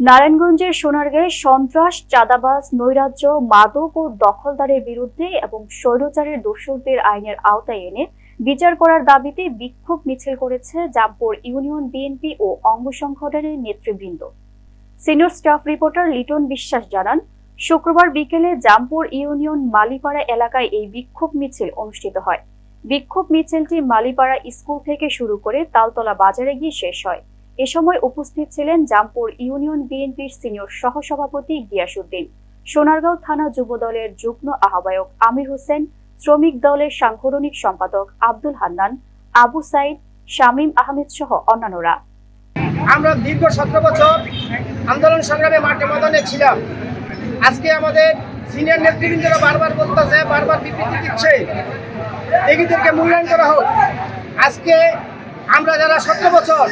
নারায়ণগঞ্জের সোনারগাঁয়ে সন্ত্রাস, চাঁদাবাজ, নৈরাজ্য, মাদক ও দখলদারের বিরুদ্ধে এবং স্বৈরচারের দোষরদের আইনের আওতায় এনে বিচার করার দাবিতে বিক্ষোভ মিছিল করেছে জামপুর ইউনিয়ন বিএনপি ও অঙ্গ সংগঠনের নেতৃবৃন্দ। সিনিয়র স্টাফ রিপোর্টার লিটন বিশ্বাস জানান, শুক্রবার বিকেলে জামপুর ইউনিয়ন মালিপাড়া এলাকায় এই বিক্ষোভ মিছিল অনুষ্ঠিত হয়। বিক্ষোভ মিছিলটি মালিপাড়া স্কুল থেকে শুরু করে তালতলা বাজারে গিয়ে শেষ হয়। এ সময় উপস্থিত ছিলেন জামপুর ইউনিয়ন বিএনপির সিনিয়র সহসভাপতি গিয়াসুদ্দিন সোনারগাঁও থানা যুব দলের যুগ্ম আহ্বায়ক আমির হোসেন, শ্রমিক দলের সাংগঠনিক সম্পাদক আব্দুল হান্নান, আবু সাইদ, শামীম আহমেদ সহ অন্যান্যরা। আমরা দীর্ঘ সতেরো বছর আন্দোলন সংগ্রামে মাঠে মদনে ছিলাম। আজকে আমাদের সিনিয়র নেতৃবৃন্দরা বারবার বলতেছে, বারবার বিবৃতি দিচ্ছে। এগুলিদেরকে মূল্যায়ন করা হোক। আজকে আমরা যারা সতেরো বছর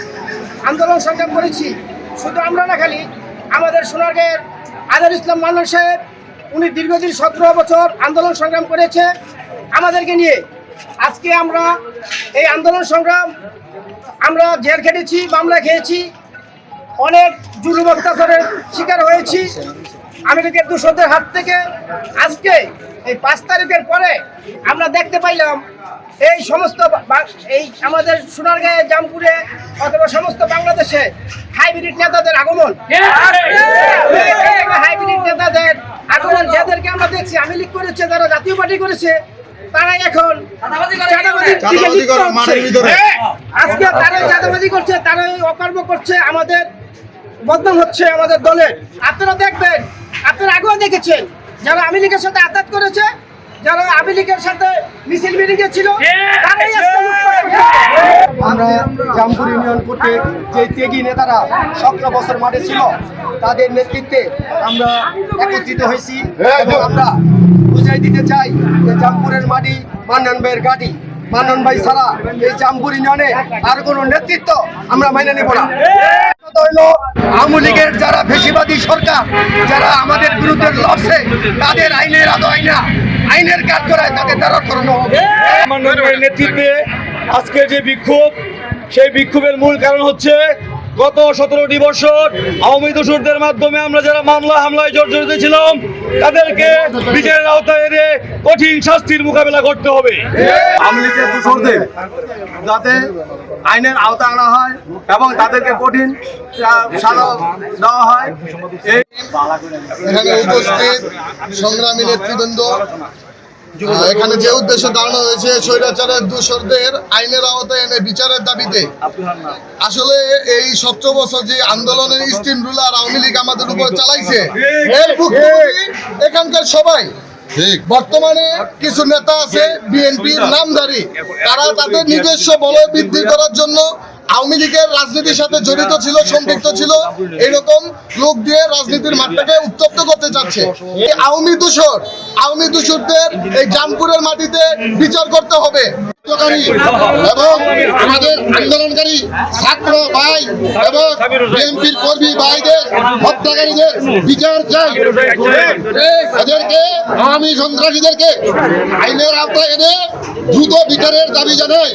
আন্দোলন সংগ্রাম করেছি। শুধু আমরা না খালি, আমাদের সোনারগাঁয়ের আজার ইসলাম মান্নান সাহেব, উনি দীর্ঘদিন সতেরো বছর আন্দোলন সংগ্রাম করেছে আমাদেরকে নিয়ে। আজকে আমরা এই আন্দোলন সংগ্রাম, আমরা জেল খেটেছি, মামলা খেয়েছি, অনেক জুলুম অত্যাচারের শিকার হয়েছি। আমেরিকার দুশোদের হাত থেকে আজকে এই পাঁচ তারিখের পরে আমরা দেখতে পাইলাম এই সমস্ত এই আমাদের সোনারগাঁয়ে জামপুরে অথবা সমস্ত বাংলাদেশে হাইব্রিড নেতাদের আগমন। হাইব্রিড নেতাদের আগমন যাদেরকে আমরা দেখছি আমি লীগ করেছে যারা জাতীয় পার্টি করেছে তারাই এখন। হ্যাঁ, আজকে তারাই চাঁদাবাজি করছে তারাই অকর্ম করছে আমাদের বদনাম হচ্ছে আমাদের দলের। আপনারা দেখবেন আপনারা আগেও দেখেছেন যারা আমি লীগের সাথে আঘাত করেছে যারা আমি লীগের সাথে মিছিল মিটিং ছিল তারাই। আমরা জামপুর ইউনিয়ন কর্তৃক যে ত্যাগী নেতারা সতেরো বছর মাঠে ছিল তাদের নেতৃত্বে আমরা একত্রিত হয়েছি এবং আমরা বুঝাই দিতে চাই যে জামপুরের মাটি মান্নান ভাইয়ের গাড়ি মান্নান ভাই ছাড়া এই জামপুর ইউনিয়নে আর কোনো নেতৃত্ব আমরা মাইনে নেব না। আওয়ামী লীগের যারা বেশিবাদী সরকার যারা আমাদের বিরুদ্ধে লড়ছে তাদের আইনের আদো আইনা আইনের কাজ করায় তাকে দ্বারা করানো হবে। নেতৃত্বে আজকে যে বিক্ষোভ, সেই বিক্ষোভের মূল কারণ হচ্ছে গত সতেরোটি বছর আওয়ামী দোসরদের মাধ্যমে আমরা যারা মামলা হামলায় জর্জরিত ছিলাম তাদেরকে বিচারের আওতায় এনে কঠিন শাস্তির মোকাবেলা করতে হবে। যাতে আইনের আওতা আনা হয় এবং তাদেরকে কঠিন সাজা দেওয়া হয়। এখানে উপস্থিত সংগ্রামী নেতৃবৃন্দ এখানে যে উদ্দেশ্য দাঁড়ানো হয়েছে স্বৈরাচারের দূষরদের আইনের আওতায় এনে বিচারের দাবিতে। আসলে এই সতেরো বছর যে আন্দোলনের স্টিম রুলার আওয়ামী লীগ আমাদের উপর চালাইছে এর এখানকার সবাই। বর্তমানে কিছু নেতা আছে বিএনপির নামধারী। তারা তাদের নিজস্ব বলয় বৃদ্ধি করার জন্য আওয়ামী লীগের রাজনীতির সাথে জড়িত ছিল, সম্পৃক্ত ছিল এরকম লোক দিয়ে রাজনীতির মাঠটাকে উত্তপ্ত করতে চাচ্ছে। আওয়ামী দূষর, আওয়ামী দূষরদের এই জামপুরের মাটিতে বিচার করতে হবে। এবং আমাদের আন্দোলনকারী ছাত্র ভাই এবং বিএনপির কর্মী ভাইদের, হত্যাকারীদের বিচার চাই। আওয়ামী সন্ত্রাসীদেরকে আইনের আওতায় এনে দ্রুত বিচারের দাবি জানাই।